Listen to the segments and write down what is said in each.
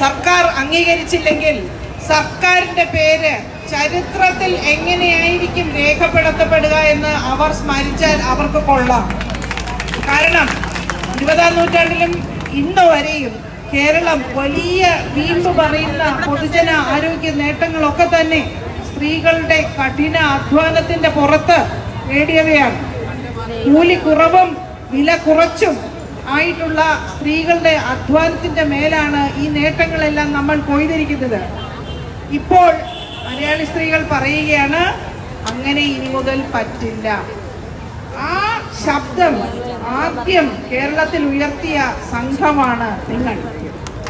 സർക്കാർ അംഗീകരിച്ചില്ലെങ്കിൽ സർക്കാരിന്റെ പേര് ചരിത്രത്തിൽ എങ്ങനെയായിരിക്കും രേഖപ്പെടുത്തപ്പെടുക എന്ന് അവർ സ്മരിച്ചാൽ അവർക്ക് കൊള്ളാം. കാരണം ഇരുപതാം നൂറ്റാണ്ടിലും ഇന്ന് വരെയും കേരളം വലിയ വീമ്പ് പറയുന്ന പൊതുജന ആരോഗ്യ നേട്ടങ്ങളൊക്കെ തന്നെ സ്ത്രീകളുടെ കഠിന അധ്വാനത്തിന്റെ പുറത്ത് നേടിയവയാണ്. കൂലി കുറവും വില കുറച്ചും ആയിട്ടുള്ള സ്ത്രീകളുടെ അധ്വാനത്തിന്റെ മേലാണ് ഈ നേട്ടങ്ങളെല്ലാം നമ്മൾ കൊയ്തിരിക്കുന്നത്. ഇപ്പോൾ മലയാളി സ്ത്രീകൾ പറയുകയാണ് അങ്ങനെ ഇനി മുതൽ പറ്റില്ല. ആ ശബ്ദം ആദ്യം കേരളത്തിൽ ഉയർത്തിയ സംഘമാണ് നിങ്ങൾ.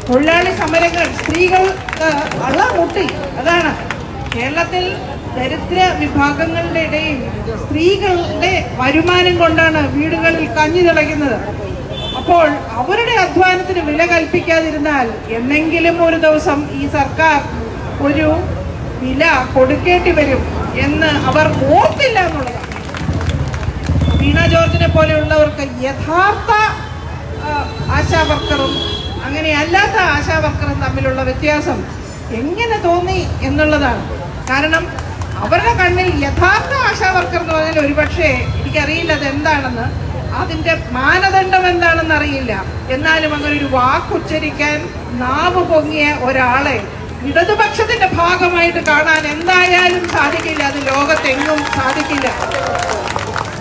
തൊഴിലാളി സമരങ്ങൾ സ്ത്രീകൾ അള്ള മുട്ടി. അതാണ് കേരളത്തിൽ ദരിദ്ര വിഭാഗങ്ങളുടെ ഇടയിൽ സ്ത്രീകളുടെ വരുമാനം കൊണ്ടാണ് വീടുകളിൽ കഞ്ഞി തിളയ്ക്കുന്നത്. അപ്പോൾ അവരുടെ അധ്വാനത്തിന് വില കൽപ്പിക്കാതിരുന്നാൽ എന്നെങ്കിലും ഒരു ദിവസം ഈ സർക്കാർ ഒരു വില കൊടുക്കേണ്ടി വരും എന്ന് അവർ ഓർത്തില്ല എന്നുള്ളതാണ്. വീണ ജോർജിനെ പോലെയുള്ളവർക്ക് യഥാർത്ഥ ആശാവർക്കറും ആശാ വർക്കറും അങ്ങനെ അല്ലാത്ത ആശാ വർക്കറും തമ്മിലുള്ള വ്യത്യാസം എങ്ങനെ തോന്നി എന്നുള്ളതാണ്. കാരണം അവരുടെ കണ്ണിൽ യഥാർത്ഥ ആശാവർക്കർ എന്ന് പറഞ്ഞാൽ ഒരുപക്ഷെ എനിക്കറിയില്ല അത് എന്താണെന്ന് അതിന്റെ മാനദണ്ഡം എന്താണെന്ന് അറിയില്ല എന്നാലും അങ്ങനെ ഒരു വാക്കുച്ചരിക്കാൻ നാവ് പൊങ്ങിയ ഒരാളെ ഇടതുപക്ഷത്തിന്റെ ഭാഗമായിട്ട് കാണാൻ എന്തായാലും സാധിക്കില്ല. അത് ലോകത്തെങ്ങും സാധിക്കില്ല.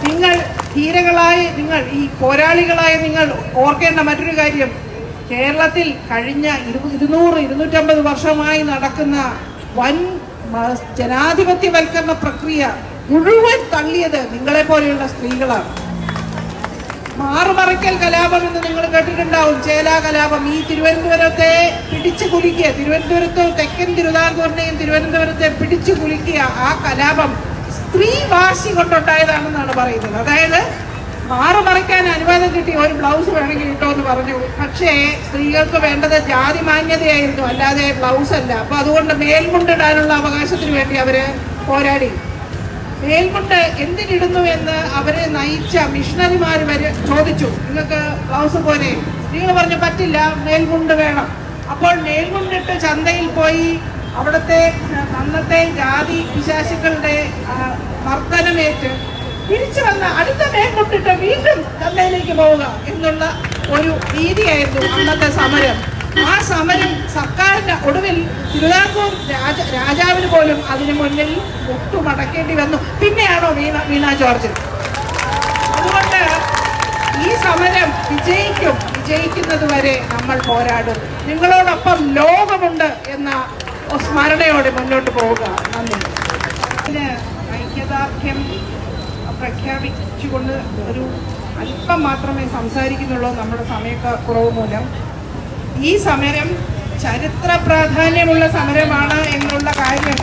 നിങ്ങൾ ധീരകളായ നിങ്ങൾ ഈ പോരാളികളായ നിങ്ങൾ ഓർക്കേണ്ട മറ്റൊരു കാര്യം. കേരളത്തിൽ കഴിഞ്ഞ ഇരു- ഇരുന്നൂറ് ഇരുന്നൂറ്റമ്പത് വർഷമായി നടക്കുന്ന വൻ ജനാധിപത്യവൽക്കരണ പ്രക്രിയ മുഴുവൻ തള്ളിയത് നിങ്ങളെ പോലെയുള്ള സ്ത്രീകളാണ്. മാറുമറയ്ക്കൽ കലാപം എന്ന് നിങ്ങൾ കേട്ടിട്ടുണ്ടാവും. ചേലാ കലാപം. ഈ തിരുവനന്തപുരത്തെ പിടിച്ചു കുലുക്കിയ തിരുവനന്തപുരത്ത് തെക്കൻ തിരുവിതാംകൂറിനെയും തിരുവനന്തപുരത്തെ പിടിച്ചു കുലുക്കിയ ആ കലാപം സ്ത്രീ വാശി കൊണ്ടുണ്ടായതാണെന്നാണ് പറയുന്നത്. അതായത് മാറുമറയ്ക്കാൻ അനുവാദം കിട്ടി ഒരു ബ്ലൗസ് വേണമെങ്കിൽ ഇട്ടോ എന്ന് പറഞ്ഞു. പക്ഷേ സ്ത്രീകൾക്ക് വേണ്ടത് ജാതി മാന്യതയായിരുന്നു. അല്ലാതെ ബ്ലൗസ് അല്ല അപ്പൊ അതുകൊണ്ട് മേൽമുണ്ടിടാനുള്ള അവകാശത്തിന് വേണ്ടി അവർ പോരാടി. മേൽമുണ്ട് എന്തിനിടുന്നു എന്ന് അവരെ നയിച്ച മിഷണറിമാർ വരെ ചോദിച്ചു. നിങ്ങൾക്ക് ബ്ലൗസ് പോലെ നിങ്ങൾ പറഞ്ഞു പറ്റില്ല മേൽമുണ്ട് വേണം. അപ്പോൾ മേൽമുണ്ടിട്ട് ചന്തയിൽ പോയി അവിടുത്തെ അന്നത്തെ ജാതി പിശാശുക്കളുടെ മർദ്ദനമേറ്റ് തിരിച്ചു വന്ന അടുത്ത മേൽമുണ്ടിട്ട് വീണ്ടും ചന്തയിലേക്ക് പോവുക എന്നുള്ള ഒരു രീതിയായിരുന്നു അന്നത്തെ സമരം. ആ സമരം സർക്കാരിന്റെ ഒടുവിൽ തിരുവിതാംകൂർ രാജ രാജാവിന് പോലും അതിനു മുന്നിൽ മുട്ടുമടക്കേണ്ടി വന്നു. പിന്നെയാണോ വീണ വീണ ജോർജ് അതുകൊണ്ട് ഈ സമരം വിജയിക്കും. വിജയിക്കുന്നത് വരെ നമ്മൾ പോരാടും. നിങ്ങളോടൊപ്പം ലോകമുണ്ട് എന്ന സ്മരണയോടെ മുന്നോട്ട് പോവുക. നന്ദി. ഐക്യദാർഢ്യം പ്രഖ്യാപിച്ചുകൊണ്ട് ഒരു അല്പം മാത്രമേ സംസാരിക്കുന്നുള്ളൂ നമ്മുടെ സമയക്കുറവ് മൂലം. ഈ സമരം ചരിത്ര പ്രാധാന്യമുള്ള സമരമാണ് എന്നുള്ള കാര്യം